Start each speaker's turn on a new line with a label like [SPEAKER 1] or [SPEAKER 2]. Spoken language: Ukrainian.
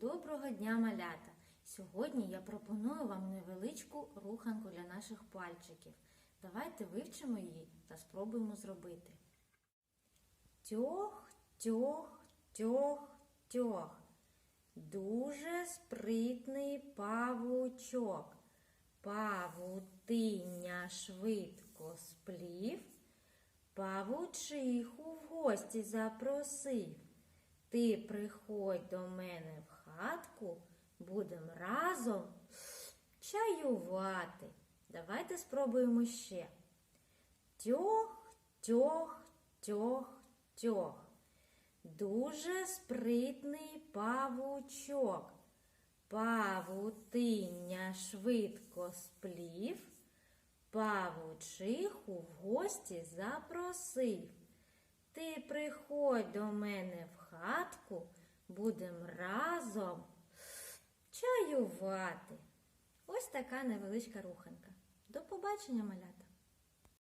[SPEAKER 1] Доброго дня, малята! Сьогодні я пропоную вам невеличку руханку для наших пальчиків. Давайте вивчимо її та спробуємо зробити. Тьох, тьох, тьох, тьох. Дуже спритний павучок. Павутиння швидко сплів, павучиху в гості запросив. Ти приходь до мене в хатку, будем разом чаювати. Давайте спробуємо ще. Тьох, тьох, тьох, тьох. Дуже спритний павучок. Павутиння швидко сплів, павучиху в гості запросив. Ти приходь до мене в хатку, будемо разом чаювати. Ось така невеличка руханка. До побачення, малята!